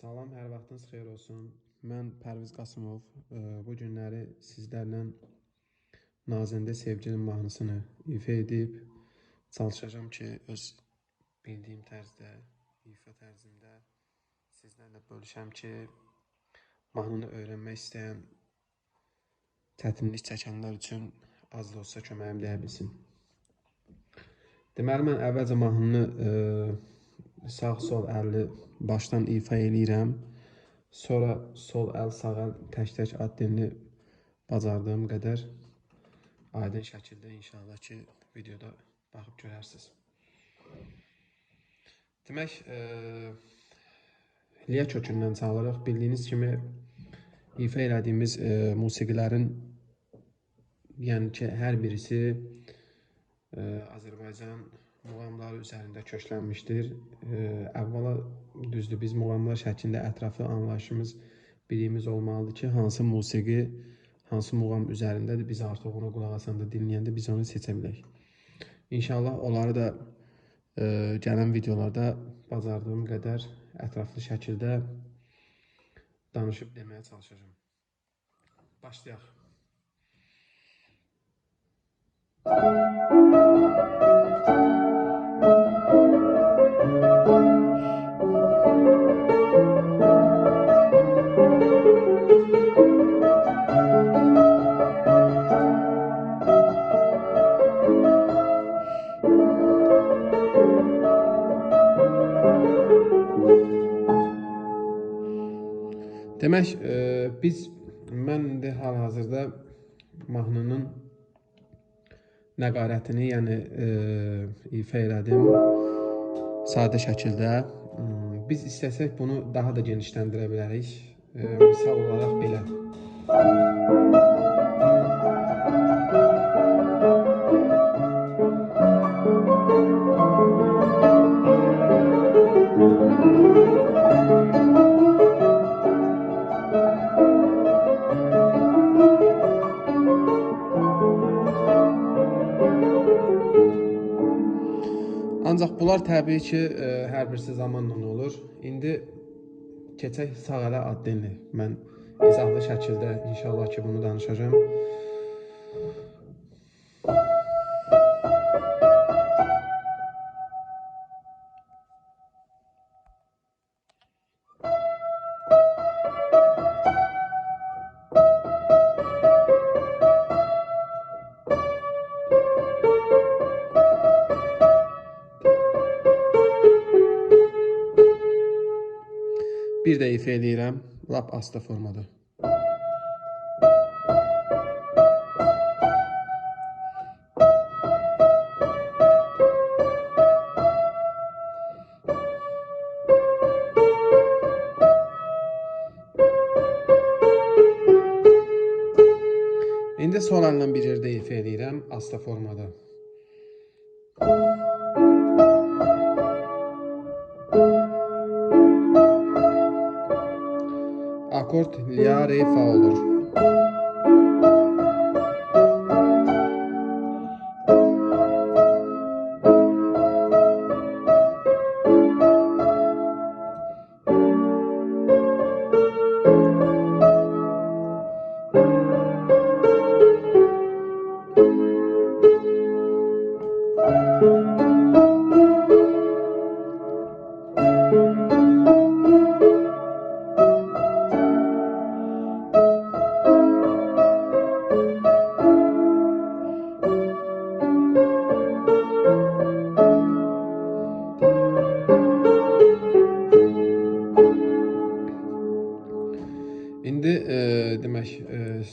Salam, hər vaxtınız xeyir olsun. Mən Pərviz Qasımov. E, Bu günləri sizlərlə Nazəndə Sevginin mahnısını ifa edib çalışacağam ki, öz bildiyim tərzdə, ifa tərzində sizlərlə bölüşəm ki, mahnını öyrənmək istəyən, çətinlik çəkənlər üçün az da olsa köməyim dəyə bilsin. Deməli, mən əvvəlcə mahnını e, sağ-sol əlli başdan ifa eləyirəm. Sonra sol əl, sağ əl tək-tək ad dilini bacardığım qədər aydın şəkildə inşallah ki, videoda baxıb görərsiniz. Demək, e, liyə kökündən çalırıq. Bildiyiniz kimi ifa elədiyimiz e, musiqilərin yəni ki, hər birisi e, Azərbaycan muğamları üzərində köklənmişdir. Əvvəla düzdür, biz muğamlar şəklində ətraflı anlayışımız, biliyimiz olmalıdır ki, hansı musiqi, hansı muğam üzərindədir. Biz artıq ona qulaq asanda, dinləyəndə biz onu seçə bilək. İnşallah onları da e, gələn videolarda bacardığım qədər ətraflı şəkildə danışıb deməyə çalışacağam. Başlayaq. Demək, e, biz mən indi hal-hazırda mahnının nəqarətini, yəni e, ifa elədim sadə şəkildə. Hmm, Biz istəsək bunu daha da genişləndirə bilərik. E, misal olaraq belə. Ancaq bunlar təbii ki, e, hər birisi zamanla olur. İndi keçək sağ ələ addını. Mən izahlı şəkildə inşallah ki, bunu danışacağam. Bir də ifa eləyirəm, lap asta formada. İndi sol əllə bir yerdə ifa eləyirəm, asta formada. Akord la re fa olur.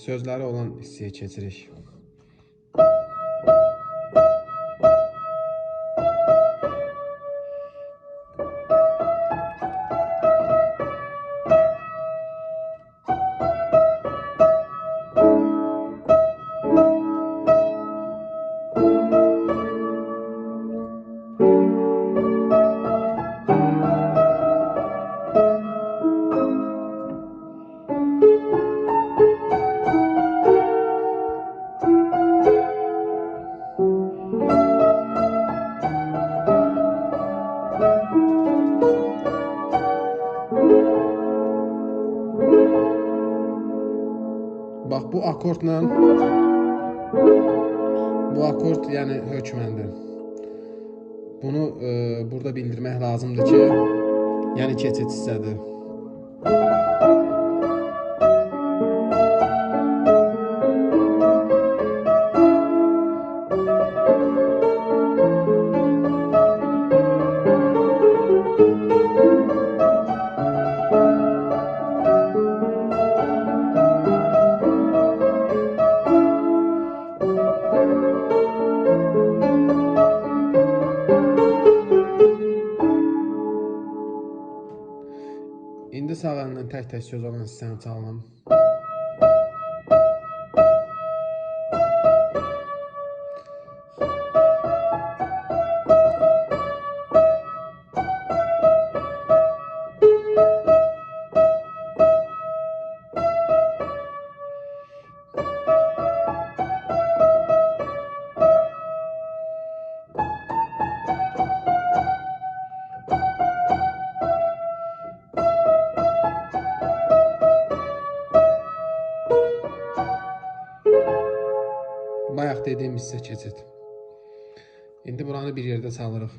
E, sözləri olan hissəyə keçirik. Bax bu akordla bu akord yəni hökməndir. Bunu e, burada bildirmək lazımdır ki, yəni keçid hissədir. İndi sağ əllə tək-tək söz olan hissəni çalalım. Hissə keçid. İndi buranı bir yerdə çalırıq.